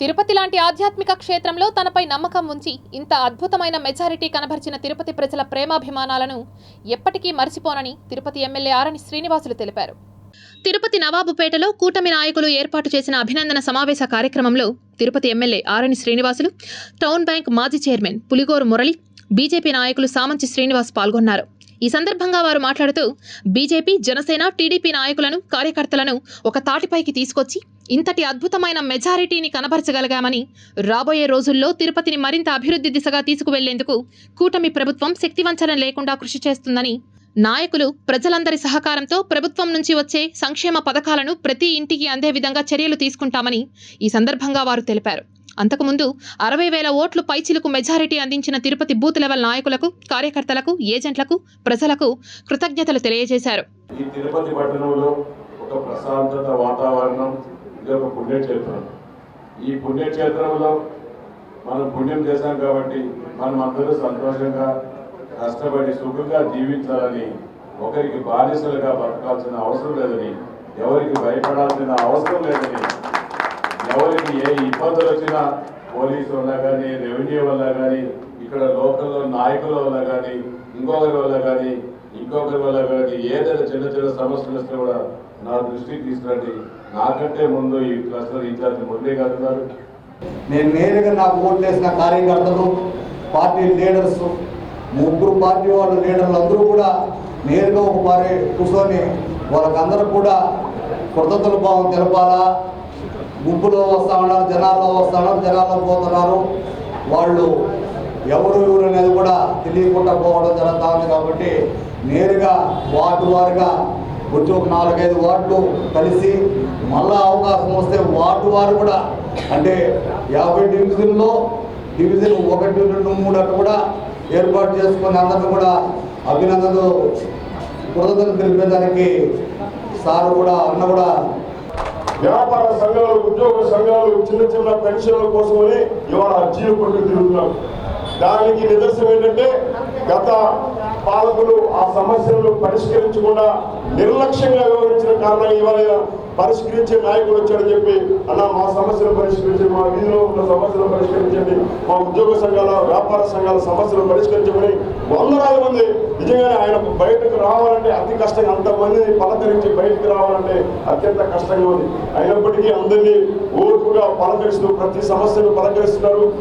తిరుపతి లాంటి ఆధ్యాత్మిక క్షేత్రంలో తనపై నమ్మకం ఉంచి ఇంత అద్భుతమైన మెజారిటీ కనబరిచిన తిరుపతి ప్రజల ప్రేమాభిమానాలను ఎప్పటికీ మర్చిపోనని తిరుపతి ఎమ్మెల్యే ఆరణి శ్రీనివాసులు తెలిపారు. తిరుపతి నవాబుపేటలో కూటమి నాయకులు ఏర్పాటు చేసిన అభినందన సమావేశ కార్యక్రమంలో Tirupati MLA Arani Srinivasulu town bank మాజీ చైర్మన్ పులిగోరు మురళి బీజేపీ నాయకులు సామంచి శ్రీనివాస్ పాల్గొన్నారు. ఈ సందర్భంగా వారు మాట్లాడుతూ బీజేపీ జనసేన టీడీపీ నాయకులను కార్యకర్తలను ఒక తాటిపైకి తీసుకొచ్చి ఇంతటి అద్భుతమైన మెజారిటీని కనబరచగలిగామని రాబోయే రోజుల్లో తిరుపతిని మరింత అభివృద్ధి దిశగా తీసుకువెళ్ళేందుకు కూటమి ప్రభుత్వం శక్తివంచన లేకుండా కృషి చేస్తుందని నాయకులు ప్రజలందరి సహకారంతో ప్రభుత్వం నుంచి వచ్చే సంక్షేమ పథకాలను ప్రతి ఇంటికి అందే విధంగా చర్యలు తీసుకుంటామని ఈ సందర్భంగా వారు తెలిపారు. అంతకుముందు అరవై వేల ఓట్లు పైచిలకు మెజారిటీ అందించిన తిరుపతి బూత్ లెవెల్ నాయకులకు కార్యకర్తలకు ఏజెంట్లకు ప్రజలకు కృతజ్ఞతలు తెలియజేశారు. ఈ తిరుపతి పట్టణంలో ఒక ప్రశాంతత వాతావరణం ఇది ఒక పుణ్యక్షేత్రం. ఈ పుణ్యక్షేత్రంలో మనం పుణ్యం చేశాం కాబట్టి మనం అందరూ సంతోషంగా కష్టపడి సుఖంగా జీవించాలని ఒకరికి బానిసలుగా బతకాల్సిన అవసరం లేదని ఎవరికి భయపడాల్సిన అవసరం లేదని ఇబ్బందులు పోలీసు వల్ల కానీ రెవెన్యూ వల్ల కానీ ఇక్కడ లోకల్లో నాయకుల వల్ల కానీ ఇంకొకరి వల్ల కానీ ఇంకొకరి వల్ల కానీ ఏదైనా చిన్న చిన్న సమస్యలు వస్తే కూడా నా దృష్టికి తీసుకురండి. నాకంటే ముందు ఈ క్లస్టర్ ఇన్ఛార్జ్ ముందే కడుతున్నారు నేను నేరుగా నాకు ఓట్లేసిన కార్యకర్తలు పార్టీ లీడర్స్ ముగ్గురు పార్టీ వాళ్ళ లీడర్లు అందరూ కూడా నేరుగా ఒక పారి కూర్చొని వాళ్ళకందరూ కూడా కృతజ్ఞతల భావం తెలపాలా? గుంపులో వస్తా ఉన్నారు జనాల్లో వస్తూ ఉన్నారు జనాల్లో పోతున్నారు. వాళ్ళు ఎవరు ఎవరు అనేది కూడా తెలియకుండా పోవడం జరుగుతూ ఉంది కాబట్టి నేరుగా వార్డు వారుగా వచ్చి ఒక నాలుగైదు వార్డులు కలిసి మళ్ళా అవకాశం వస్తే వార్డు వారు కూడా అంటే యాభై డివిజన్లో డివిజన్ ఒకటి రెండు మూడు అట్లా కూడా ఏర్పాటు చేసుకుని అందరిని కూడా అభినందనలు కృతజ్ఞతలు తెలిపేదానికి సార్ కూడా అన్న కూడా వ్యాపార సంఘాలు ఉద్యోగ సంఘాలు చిన్న చిన్న పెన్షన్ల కోసమని ఇవాళ అర్జీలు పట్టు తిరుగుతున్నాం. దానికి నిదర్శనం ఏంటంటే గత పాలకులు ఆ సమస్యలను పరిష్కరించకుండా నిర్లక్ష్యంగా వ్యవహరించిన కారణంగా ఇవాళ పరిష్కరించే నాయకుడు వచ్చాడని చెప్పి అన్న మా సమస్యలు పరిష్కరించండి మా వీధిలో ఉన్న సమస్యలు పరిష్కరించండి మా ఉద్యోగ సంఘాల వ్యాపార సంఘాల సమస్యలు పరిష్కరించమని వందలాది మంది బయటకు రావాలంటే అతి కష్టంగా అంతమందిని పలకరించి బయటకు రావాలంటే అత్యంత కష్టంగా ఉంది. అయినప్పటికీ అందరినీ ఓర్పుగా పలకరిస్తూ ప్రతి సమస్యను పలకరిస్తున్నారు.